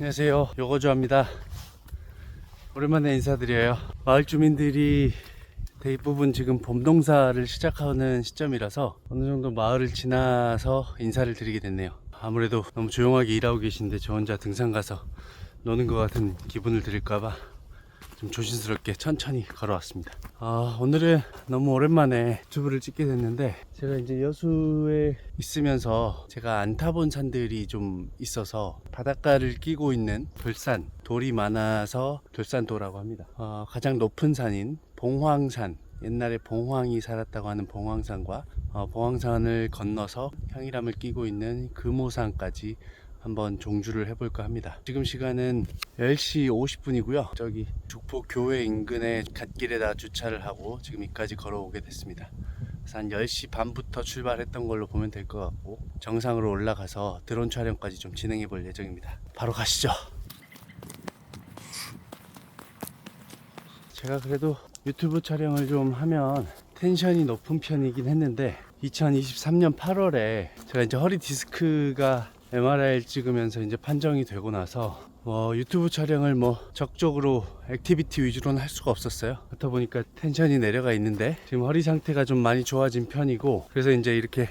안녕하세요. 요거조합니다. 오랜만에 인사드려요. 마을 주민들이 대부분 지금 봄 농사를 시작하는 시점이라서 어느 정도 마을을 지나서 인사를 드리게 됐네요. 아무래도 너무 조용하게 일하고 계신데 저 혼자 등산 가서 노는 것 같은 기분을 드릴까봐 좀 조심스럽게 천천히 걸어왔습니다. 아, 오늘은 너무 오랜만에 유튜브를 찍게 됐는데 제가 이제 여수에 있으면서 제가 안 타본 산들이 좀 있어서 바닷가를 끼고 있는 돌산 돌이 많아서 돌산도라고 합니다. 어, 가장 높은 산인 봉황산 옛날에 봉황이 살았다고 하는 봉황산과 어, 봉황산을 건너서 향이람을 끼고 있는 금오산까지 한번 종주를 해볼까 합니다. 지금 시간은 10시 50분이고요. 저기 죽포 교회 인근의 갓길에다 주차를 하고 지금 이까지 걸어오게 됐습니다. 한 10시 반부터 출발했던 걸로 보면 될 것 같고 정상으로 올라가서 드론 촬영까지 좀 진행해 볼 예정입니다. 바로 가시죠. 제가 그래도 유튜브 촬영을 좀 하면 텐션이 높은 편이긴 했는데 2023년 8월에 제가 이제 허리 디스크가 MRI를 찍으면서 이제 판정이 되고 나서 뭐 유튜브 촬영을 뭐 적극적으로 액티비티 위주로는 할 수가 없었어요. 그렇다 보니까 텐션이 내려가 있는데 지금 허리 상태가 좀 많이 좋아진 편이고 그래서 이제 이렇게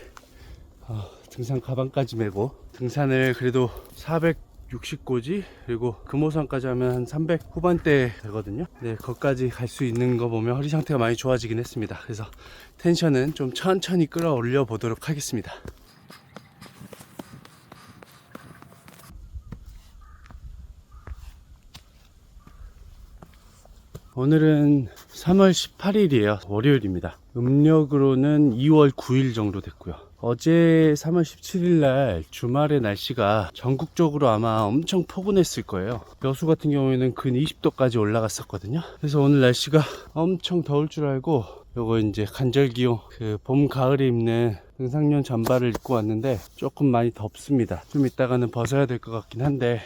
어, 등산 가방까지 메고 등산을 그래도 460고지 그리고 금호산까지 하면 한 300 후반대 되거든요. 네, 거기까지 갈 수 있는 거 보면 허리 상태가 많이 좋아지긴 했습니다. 그래서 텐션은 좀 천천히 끌어올려 보도록 하겠습니다. 오늘은 3월 18일이에요. 월요일입니다. 음력으로는 2월 9일 정도 됐고요. 어제 3월 17일 날 주말에 날씨가 전국적으로 아마 엄청 포근했을 거예요. 여수 같은 경우에는 근 20도까지 올라갔었거든요. 그래서 오늘 날씨가 엄청 더울 줄 알고 요거 이제 간절기용 그 봄 가을에 입는 등산용 잠바를 입고 왔는데 조금 많이 덥습니다. 좀 이따가는 벗어야 될 것 같긴 한데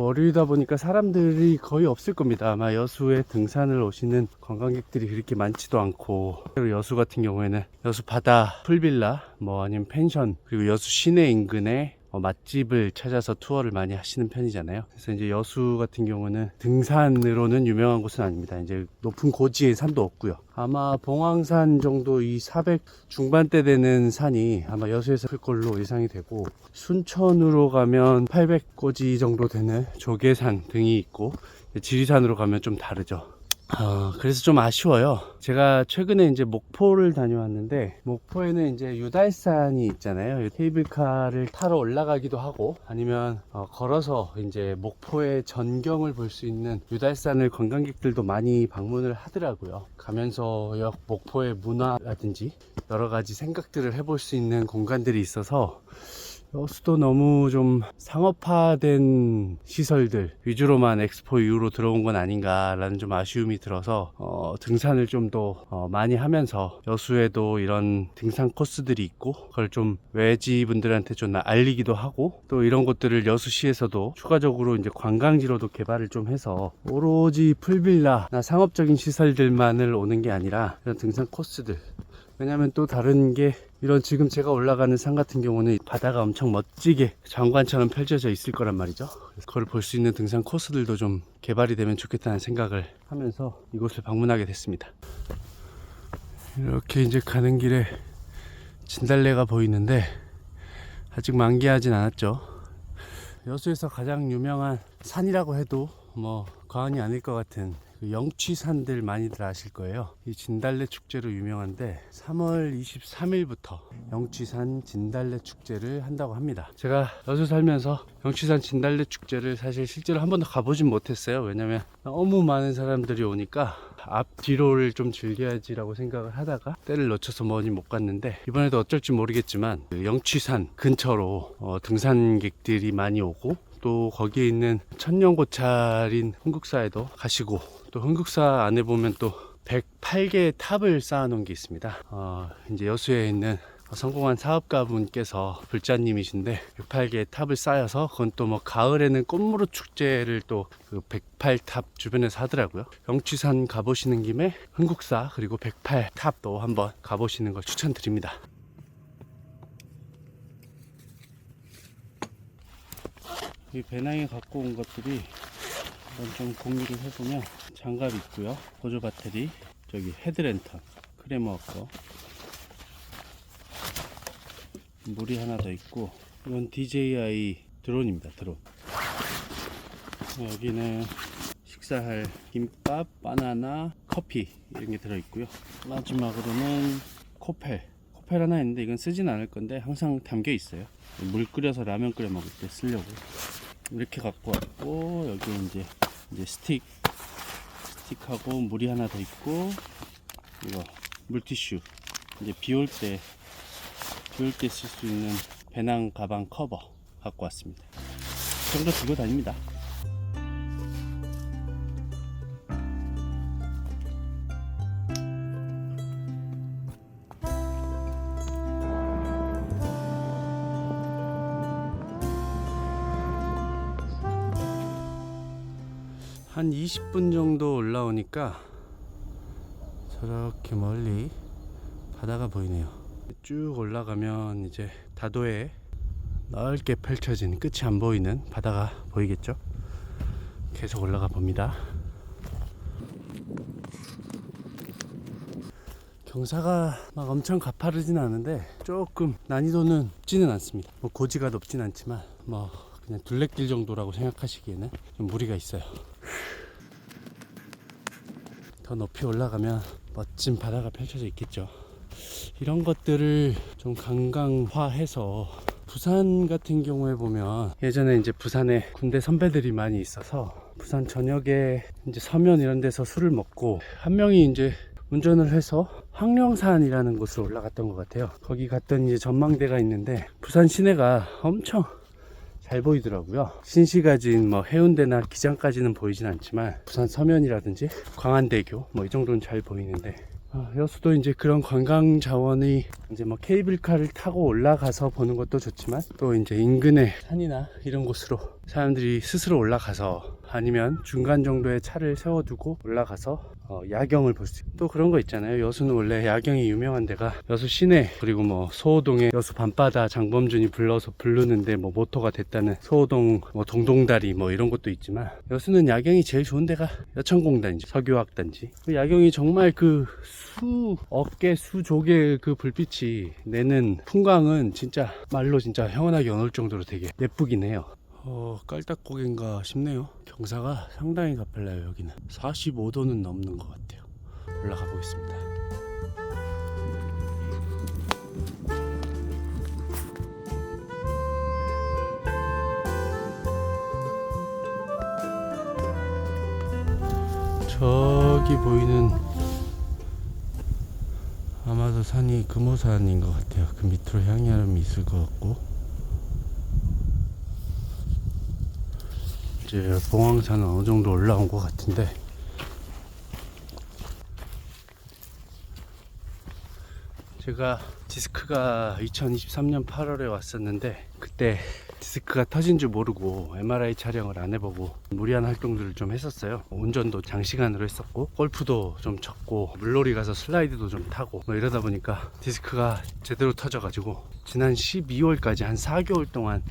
월요일이다 보니까 사람들이 거의 없을 겁니다. 아마 여수에 등산을 오시는 관광객들이 그렇게 많지도 않고 여수 같은 경우에는 여수 바다 풀빌라 뭐 아니면 펜션 그리고 여수 시내 인근에 어, 맛집을 찾아서 투어를 많이 하시는 편이잖아요. 그래서 이제 여수 같은 경우는 등산으로는 유명한 곳은 아닙니다. 이제 높은 고지의 산도 없고요. 아마 봉황산 정도 이 400 중반대 되는 산이 아마 여수에서 클 걸로 예상이 되고 순천으로 가면 800고지 정도 되는 조계산 등이 있고 지리산으로 가면 좀 다르죠. 어, 그래서 좀 아쉬워요. 제가 최근에 이제 목포를 다녀왔는데, 목포에는 이제 유달산이 있잖아요. 케이블카를 타러 올라가기도 하고, 아니면 어, 걸어서 이제 목포의 전경을 볼 수 있는 유달산을 관광객들도 많이 방문을 하더라고요. 가면서 역 목포의 문화라든지 여러 가지 생각들을 해볼 수 있는 공간들이 있어서 여수도 너무 좀 상업화된 시설들 위주로만 엑스포 이후로 들어온 건 아닌가라는 좀 아쉬움이 들어서 어, 등산을 좀 더 많이 하면서 여수에도 이런 등산 코스들이 있고 그걸 좀 외지 분들한테 좀 알리기도 하고 또 이런 것들을 여수시에서도 추가적으로 이제 관광지로도 개발을 좀 해서 오로지 풀빌라나 상업적인 시설들만을 오는 게 아니라 이런 등산 코스들 왜냐면 또 다른 게 이런 지금 제가 올라가는 산 같은 경우는 바다가 엄청 멋지게 장관처럼 펼쳐져 있을 거란 말이죠. 그걸 볼 수 있는 등산 코스들도 좀 개발이 되면 좋겠다는 생각을 하면서 이곳을 방문하게 됐습니다. 이렇게 이제 가는 길에 진달래가 보이는데 아직 만개하진 않았죠. 여수에서 가장 유명한 산이라고 해도 뭐 과언이 아닐 것 같은 그 영취산들 많이들 아실 거예요. 이 진달래 축제로 유명한데 3월 23일부터 영취산 진달래 축제를 한다고 합니다. 제가 여수 살면서 영취산 진달래 축제를 사실 실제로 한 번도 가보진 못했어요. 왜냐면 너무 많은 사람들이 오니까 앞 뒤로를 좀 즐겨야지라고 생각을 하다가 때를 놓쳐서 뭐니 못 갔는데 이번에도 어쩔지 모르겠지만 그 영취산 근처로 어, 등산객들이 많이 오고 또 거기에 있는 천년고찰인 흥국사에도 가시고 또 흥국사 안에 보면 또 108개의 탑을 쌓아놓은 게 있습니다. 어, 이제 여수에 있는 성공한 사업가 분께서 불자님이신데 108개의 탑을 쌓아서 그건 또 뭐 가을에는 꽃무르 축제를 또 그 108탑 주변에서 하더라고요. 영취산 가보시는 김에 흥국사 그리고 108탑도 한번 가보시는 걸 추천드립니다. 이 배낭에 갖고 온 것들이 한번 좀 공유를 해보면 장갑 있고요. 보조 배터리 저기 헤드랜턴 크레모 거 물이 하나 더 있고 이건 DJI 드론입니다 드론. 여기는 식사할 김밥, 바나나, 커피 이런 게 들어있고요. 마지막으로는 코펠 코펠 하나 있는데 이건 쓰진 않을 건데 항상 담겨 있어요. 물 끓여서 라면 끓여 먹을 때 쓰려고. 이렇게 갖고 왔고 여기 이제 이제 스틱 스틱하고 물이 하나 더 있고 이거 물티슈. 이제 비 올 때 비 올 때 쓸 수 있는 배낭 가방 커버 갖고 왔습니다. 이 정도 들고 다닙니다 20분 정도 올라오니까 저렇게 멀리 바다가 보이네요. 쭉 올라가면 이제 다도에 넓게 펼쳐진 끝이 안 보이는 바다가 보이겠죠? 계속 올라가 봅니다. 경사가 막 엄청 가파르진 않은데 조금 난이도는 높지는 않습니다. 뭐 고지가 높진 않지만 뭐 그냥 둘레길 정도라고 생각하시기에는 좀 무리가 있어요. 더 높이 올라가면 멋진 바다가 펼쳐져 있겠죠. 이런 것들을 좀 관광화해서 부산 같은 경우에 보면 예전에 이제 부산에 군대 선배들이 많이 있어서 부산 저녁에 이제 서면 이런 데서 술을 먹고 한 명이 이제 운전을 해서 황령산이라는 곳으로 올라갔던 것 같아요. 거기 갔더니 이제 전망대가 있는데 부산 시내가 엄청 잘 보이더라고요. 신시 가진 뭐 해운대나 기장까지는 보이진 않지만 부산 서면이라든지 광안대교 뭐 이 정도는 잘 보이는데 아, 여수도 이제 그런 관광 자원이 이제 뭐 케이블카를 타고 올라가서 보는 것도 좋지만 또 이제 인근의 산이나 이런 곳으로 사람들이 스스로 올라가서 아니면 중간 정도의 차를 세워두고 올라가서 어, 야경을 볼 수 있고. 또 그런 거 있잖아요. 여수는 원래 야경이 유명한 데가 여수 시내 그리고 뭐 소호동에 여수 밤바다 장범준이 불러서 부르는데 뭐 모토가 됐다는 소호동 뭐 동동다리 뭐 이런 것도 있지만 여수는 야경이 제일 좋은 데가 여천공단지 석유학단지. 그 야경이 정말 그 수억 개 수조개 그 불빛이 내는 풍광은 진짜 말로 진짜 형언하기 어려울 정도로 되게 예쁘긴 해요 어, 깔딱고개인가 싶네요. 경사가 상당히 가팔라요, 여기는. 45도는 넘는 것 같아요. 올라가 보겠습니다. 저기 보이는 아마도 산이 금오산인 것 같아요. 그 밑으로 향연이 있을 것 같고. 이제 봉황산은 어느 정도 올라온 것 같은데 제가 디스크가 2023년 8월에 왔었는데 그때 디스크가 터진 줄 모르고 MRI 촬영을 안 해보고 무리한 활동들을 좀 했었어요. 운전도 장시간으로 했었고 골프도 좀 쳤고 물놀이 가서 슬라이드도 좀 타고 뭐 이러다 보니까 디스크가 제대로 터져가지고 지난 12월까지 한 4개월 동안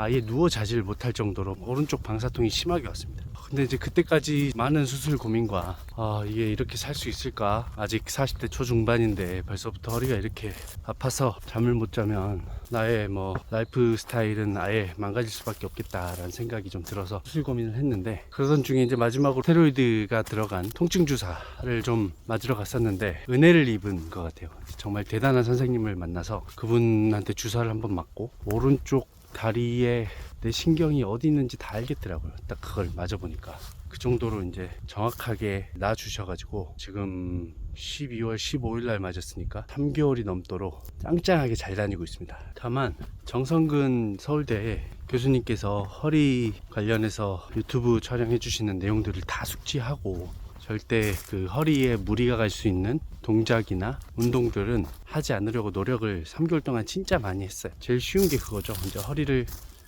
아예 누워 자지를 못할 정도로 오른쪽 방사통이 심하게 왔습니다. 근데 이제 그때까지 많은 수술 고민과 아 이게 이렇게 살 수 있을까 아직 40대 초중반인데 벌써부터 허리가 이렇게 아파서 잠을 못 자면 나의 뭐 라이프 스타일은 아예 망가질 수밖에 없겠다라는 생각이 좀 들어서 수술 고민을 했는데 그러던 중에 이제 마지막으로 스테로이드가 들어간 통증 주사를 좀 맞으러 갔었는데 은혜를 입은 것 같아요 정말 대단한 선생님을 만나서 그분한테 주사를 한번 맞고 오른쪽 다리에 내 신경이 어디 있는지 다 알겠더라고요. 딱 그걸 맞아 보니까. 그 정도로 이제 정확하게 놔 주셔가지고 지금 12월 15일 날 맞았으니까 3개월이 넘도록 짱짱하게 잘 다니고 있습니다. 다만 정성근 서울대 교수님께서 허리 관련해서 유튜브 촬영해 주시는 내용들을 다 숙지하고 절대 그 허리에 무리가 갈 수 있는 동작이나 운동들은 하지 않으려고 노력을 3개월 동안 진짜 많이 했어요. 제일 쉬운 게 그거죠. 이제 허리를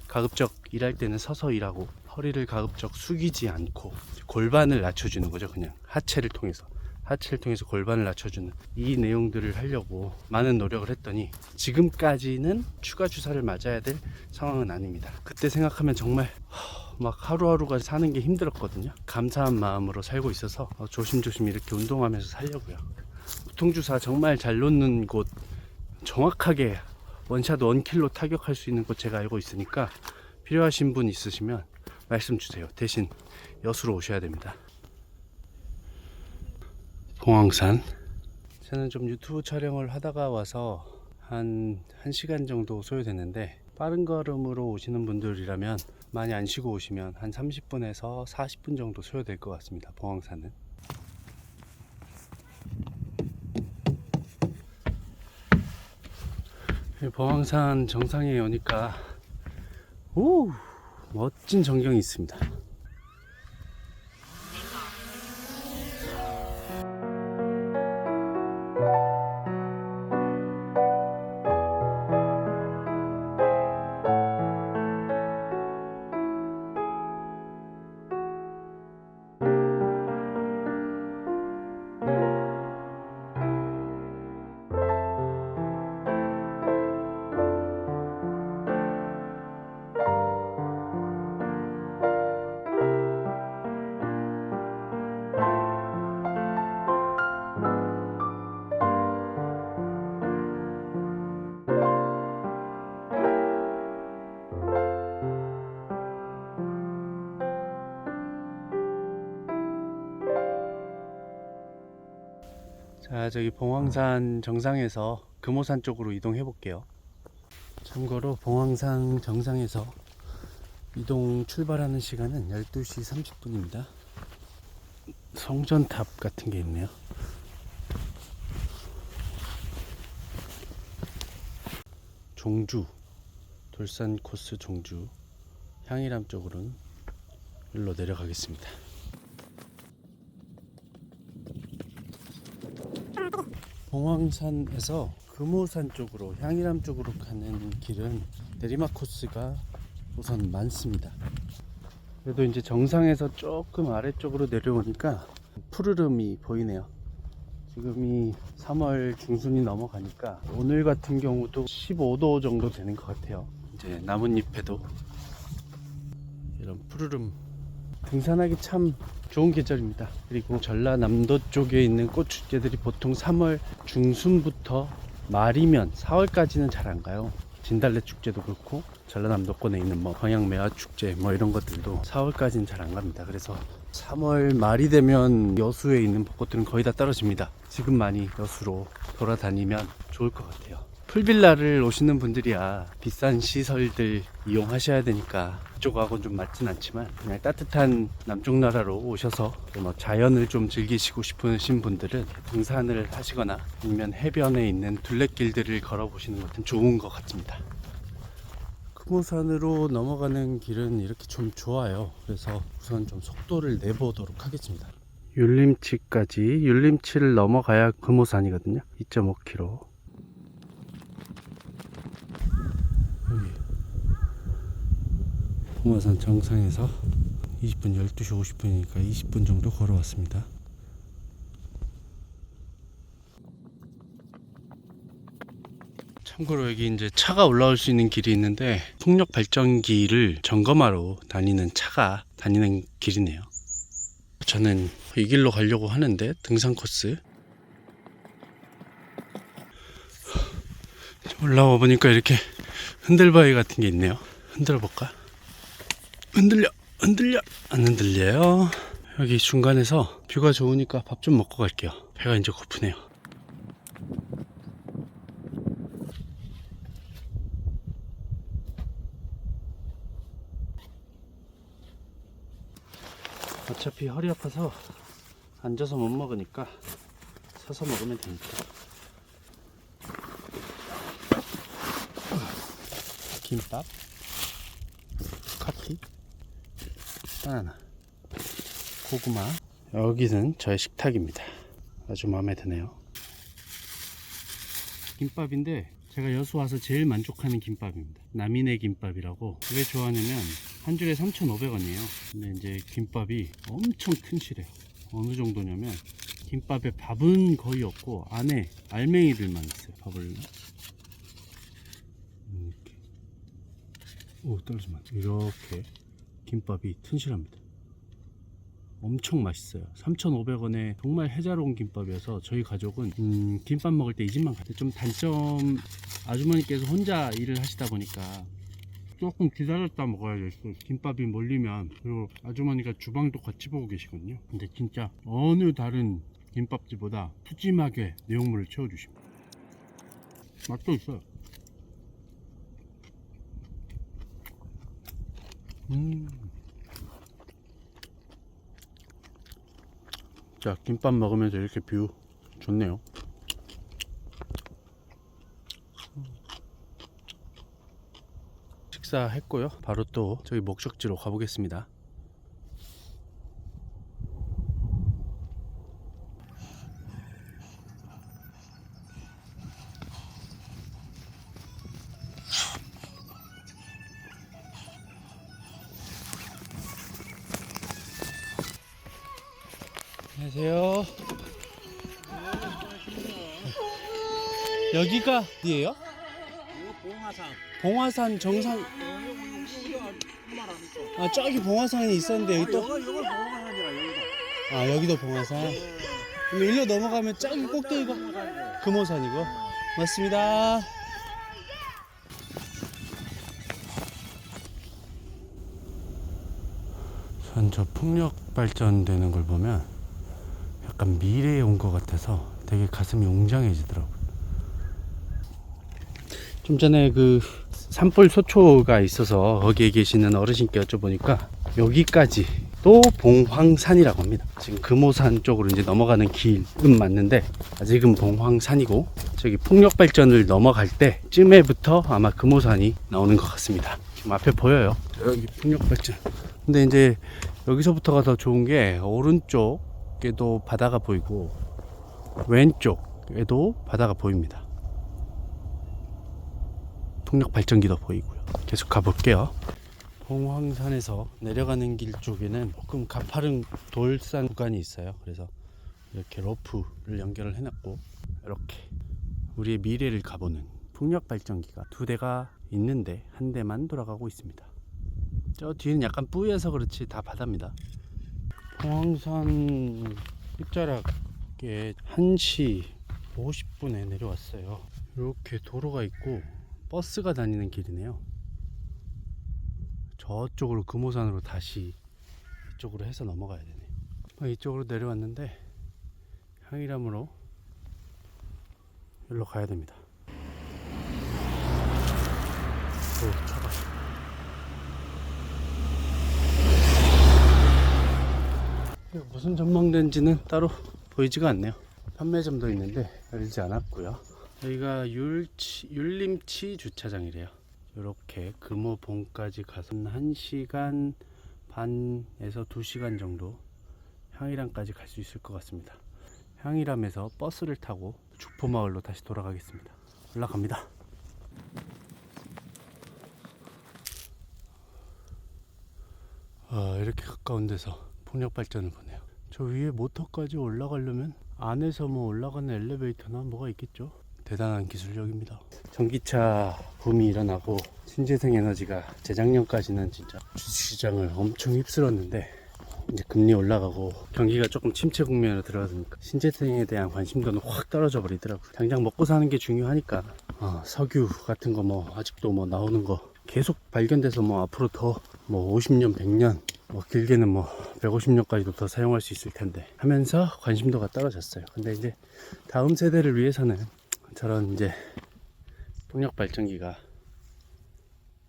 가급적 일할 때는 서서 일하고 허리를 가급적 숙이지 않고 골반을 낮춰주는 거죠. 그냥 하체를 통해서 하체를 통해서 골반을 낮춰주는 이 내용들을 하려고 많은 노력을 했더니 지금까지는 추가 주사를 맞아야 될 상황은 아닙니다. 그때 생각하면 정말 하, 막 하루하루가 사는 게 힘들었거든요. 감사한 마음으로 살고 있어서 어, 조심조심 이렇게 운동하면서 살려고요. 보통주사 정말 잘 놓는 곳 정확하게 원샷 원킬로 타격할 수 있는 곳 제가 알고 있으니까 필요하신 분 있으시면 말씀 주세요. 대신 여수로 오셔야 됩니다. 봉황산. 저는 좀 유튜브 촬영을 하다가 와서 한 1시간 정도 소요됐는데 빠른 걸음으로 오시는 분들이라면 많이 안 쉬고 오시면 한 30분에서 40분 정도 소요될 것 같습니다. 봉황산은. 이 봉황산 정상에 오니까 오 멋진 전경이 있습니다. 자, 저기 봉황산 정상에서 금오산 쪽으로 이동해 볼게요. 참고로 봉황산 정상에서 이동 출발하는 시간은 12시 30분입니다. 성전탑 같은 게 있네요. 종주 돌산 코스 종주 향일암 쪽으로는 일로 내려가겠습니다. 봉황산에서 금오산 쪽으로 향일암 쪽으로 가는 길은 내리막 코스가 우선 많습니다. 그래도 이제 정상에서 조금 아래쪽으로 내려오니까 푸르름이 보이네요. 지금이 3월 중순이 넘어가니까 오늘 같은 경우도 15도 정도 되는 것 같아요. 이제 나뭇잎에도 이런 푸르름 등산하기 참 좋은 계절입니다. 그리고 전라남도 쪽에 있는 꽃축제들이 보통 3월 중순부터 말이면 4월까지는 잘 안 가요. 진달래 축제도 그렇고 전라남도권에 있는 뭐 광양매화 축제 뭐 이런 것들도 4월까지는 잘 안 갑니다. 그래서 3월 말이 되면 여수에 있는 벚꽃들은 거의 다 떨어집니다. 지금 많이 여수로 돌아다니면 좋을 것 같아요. 풀빌라를 오시는 분들이야 비싼 시설들 이용하셔야 되니까 그쪽하고는 좀 맞진 않지만 그냥 따뜻한 남쪽 나라로 오셔서 뭐 자연을 좀 즐기시고 싶으신 분들은 등산을 하시거나 아니면 해변에 있는 둘레길들을 걸어보시는 것은 좋은 것 같습니다. 금오산으로 넘어가는 길은 이렇게 좀 좋아요. 그래서 우선 좀 속도를 내보도록 하겠습니다. 율림치까지 율림치를 넘어가야 금오산이거든요. 2.5km. 금오산 정상에서 20분 12시 50분이니까 20분 정도 걸어왔습니다. 참고로 여기 이제 차가 올라올 수 있는 길이 있는데 풍력 발전기를 점검하러 다니는 차가 다니는 길이네요. 저는 이 길로 가려고 하는데 등산 코스 올라와 보니까 이렇게 흔들바위 같은 게 있네요. 흔들어 볼까? 흔들려, 흔들려, 안 흔들려요. 여기 중간에서 뷰가 좋으니까 밥 좀 먹고 갈게요. 배가 이제 고프네요. 어차피 허리 아파서 앉아서 못 먹으니까 서서 먹으면 되니까. 김밥, 커피, 바나나, 고구마. 여기는 저의 식탁입니다. 아주 마음에 드네요. 김밥인데 제가 여수 와서 제일 만족하는 김밥입니다. 남인의 김밥이라고 왜 좋아하냐면 한 줄에 3,500원이에요. 근데 이제 김밥이 엄청 튼실해요. 어느 정도냐면 김밥에 밥은 거의 없고 안에 알맹이들만 있어요. 밥을 이렇게 오 떨어지면. 이렇게 김밥이 튼실합니다. 엄청 맛있어요. 3,500원에 정말 해자로운 김밥이어서 저희 가족은 음, 김밥 먹을 때 이 집만 갔대. 좀 단점 아주머니께서 혼자 일을 하시다 보니까 조금 기다렸다 먹어야 됐어. 김밥이 몰리면 그리고 아주머니가 주방도 같이 보고 계시거든요. 근데 진짜 어느 다른 김밥집보다 푸짐하게 내용물을 채워주십니다. 맛도 있어요. 음. 자, 김밥 먹으면서 이렇게 뷰 좋네요. 식사했고요. 바로 또 저기 목적지로 가보겠습니다. 안녕하세요. 여기가 어디예요? 이거 봉화산. 봉화산 정상 어. 아 저기 봉화산이 있었는데 여기 또 여기가. 아 여기도 봉화산 그럼 일로 넘어가면 저기 꼭대기가. 금호산이고 맞습니다 전 저 풍력 발전되는 걸 보면 약간 미래에 온 것 같아서 되게 가슴이 웅장해지더라고요 좀 전에 그 산불 소초가 있어서 거기에 계시는 어르신께 여쭤보니까 여기까지 또 봉황산이라고 합니다. 지금 금오산 쪽으로 이제 넘어가는 길은 맞는데 아직은 봉황산이고 저기 풍력 발전을 넘어갈 때쯤에부터 아마 금오산이 나오는 것 같습니다. 지금 앞에 보여요. 여기 풍력 발전. 근데 이제 여기서부터가 더 좋은 게 오른쪽 에도 바다가 보이고 왼쪽에도 바다가 보입니다. 풍력 발전기도 보이고요. 계속 가볼게요. 봉황산에서 내려가는 길 쪽에는 조금 가파른 돌산 구간이 있어요. 그래서 이렇게 로프를 연결을 해놨고 이렇게 우리의 미래를 가보는 풍력 발전기가 두 대가 있는데 한 대만 돌아가고 있습니다. 저 뒤는 약간 뿌여서 그렇지 다 바다입니다. 봉황산 끝자락에 1시 50분에 내려왔어요. 이렇게 도로가 있고 버스가 다니는 길이네요. 저쪽으로 금호산으로 다시 이쪽으로 해서 넘어가야 되네. 어, 이쪽으로 내려왔는데 향이람으로 여기로 가야 됩니다. 오, 차가. 이거 무슨 전망대인지는 따로 보이지가 않네요. 판매점도 있는데 열지 않았고요. 여기가 율치, 율림치 주차장이래요. 이렇게 금호봉까지 가서 1시간 반에서 2시간 정도 향이람까지 갈 수 있을 것 같습니다. 향이람에서 버스를 타고 죽포마을로 다시 돌아가겠습니다. 올라갑니다. 아, 이렇게 가까운 데서 폭력 발전을 보네요. 저 위에 모터까지 올라가려면 안에서 뭐 올라가는 엘리베이터나 뭐가 있겠죠? 대단한 기술력입니다. 전기차 붐이 일어나고 신재생 에너지가 재작년까지는 진짜 주식시장을 엄청 휩쓸었는데 이제 금리 올라가고 경기가 조금 침체 국면으로 들어가니까 신재생에 대한 관심도는 확 떨어져 버리더라고요. 당장 먹고 사는 게 중요하니까 어, 석유 같은 거 뭐 아직도 뭐 나오는 거 계속 발견돼서 뭐 앞으로 더 뭐 50년, 100년 뭐 길게는 뭐 150년까지도 더 사용할 수 있을 텐데 하면서 관심도가 떨어졌어요. 근데 이제 다음 세대를 위해서는 저런 이제 풍력 발전기가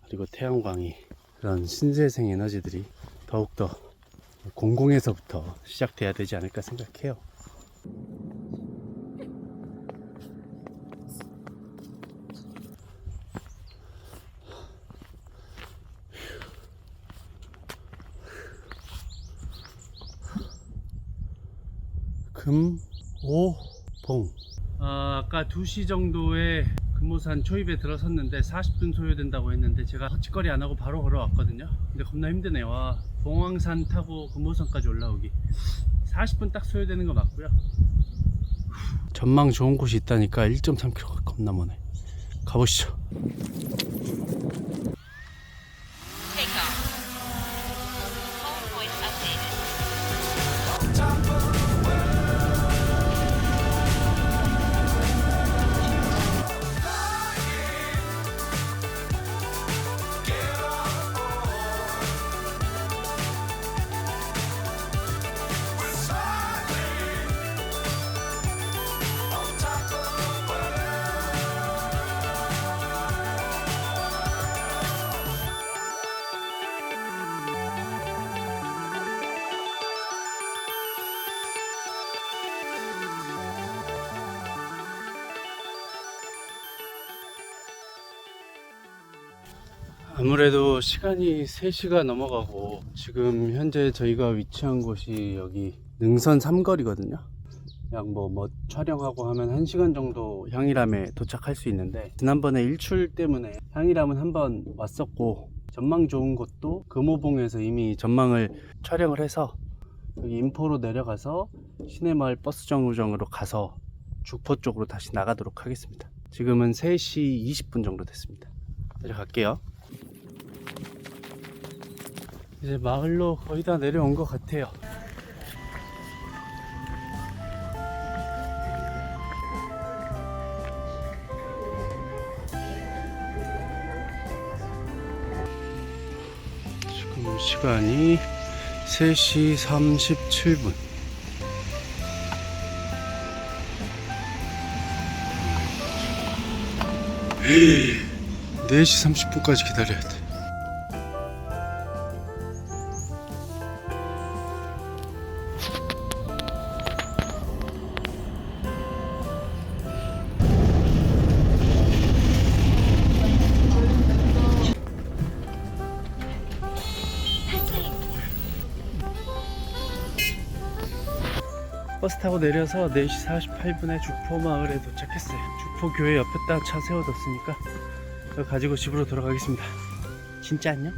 그리고 태양광이 그런 신재생 에너지들이 더욱더 공공에서부터 시작돼야 되지 않을까 생각해요. 금오봉 아, 아까 2시 정도에 금호산 초입에 들어섰는데 40분 소요된다고 했는데 제가 헛짓거리 안 하고 바로 걸어왔거든요 근데 겁나 힘드네요 와 봉황산 타고 금호산까지 올라오기 40분 딱 소요되는 거 맞고요. 전망 좋은 곳이 있다니까 1.3km가 겁나 머네. 가보시죠. 아무래도 시간이 3시가 넘어가고 지금 현재 저희가 위치한 곳이 여기 능선 삼거리거든요. 약뭐 뭐 촬영하고 하면 1시간 정도 향일암에 도착할 수 있는데 지난번에 일출 때문에 향일암은 한번 왔었고 전망 좋은 곳도 금호봉에서 이미 전망을 촬영을 해서 여기 인포로 내려가서 시내마을 버스 정류장으로 가서 죽포 쪽으로 다시 나가도록 하겠습니다. 지금은 3시 20분 정도 됐습니다. 내려갈게요. 이제 마을로 거의 다 내려온 것 같아요. 지금 시간이 3시 37분. 네 4시 30분까지 기다려야 돼. 타고 내려서 4시 48분에 죽포 마을에 도착했어요. 죽포 교회 옆에다 차 세워뒀으니까 가지고 집으로 돌아가겠습니다. 진짜 안녕?